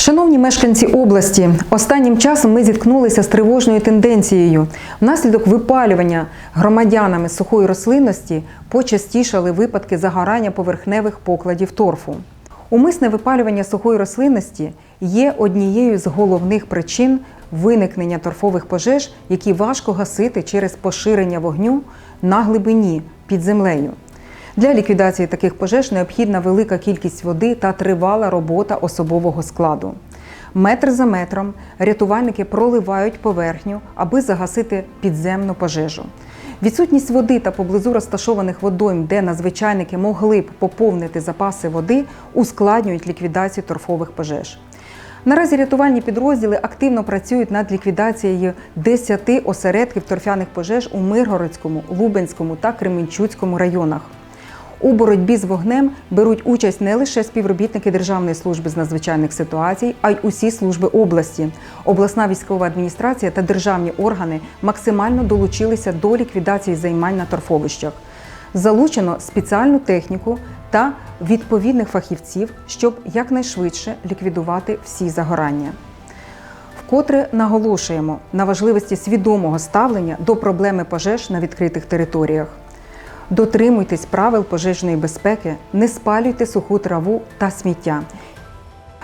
Шановні мешканці області, останнім часом ми зіткнулися з тривожною тенденцією. Внаслідок випалювання громадянами сухої рослинності почастішали випадки загорання поверхневих покладів торфу. Умисне випалювання сухої рослинності є однією з головних причин виникнення торфових пожеж, які важко гасити через поширення вогню на глибині під землею. Для ліквідації таких пожеж необхідна велика кількість води та тривала робота особового складу. Метр за метром рятувальники проливають поверхню, аби загасити підземну пожежу. Відсутність води та поблизу розташованих водойм, де надзвичайники могли б поповнити запаси води, ускладнюють ліквідацію торфових пожеж. Наразі рятувальні підрозділи активно працюють над ліквідацією 10 осередків торфяних пожеж у Миргородському, Лубенському та Кременчуцькому районах. У боротьбі з вогнем беруть участь не лише співробітники Державної служби з надзвичайних ситуацій, а й усі служби області. Обласна військова адміністрація та державні органи максимально долучилися до ліквідації займань на торфовищах. Залучено спеціальну техніку та відповідних фахівців, щоб якнайшвидше ліквідувати всі загорання. Вкотре наголошуємо на важливості свідомого ставлення до проблеми пожеж на відкритих територіях. Дотримуйтесь правил пожежної безпеки, не спалюйте суху траву та сміття.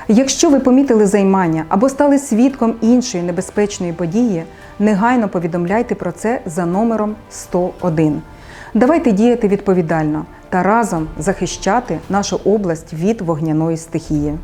Якщо ви помітили займання або стали свідком іншої небезпечної події, негайно повідомляйте про це за номером 101. Давайте діяти відповідально та разом захищати нашу область від вогняної стихії.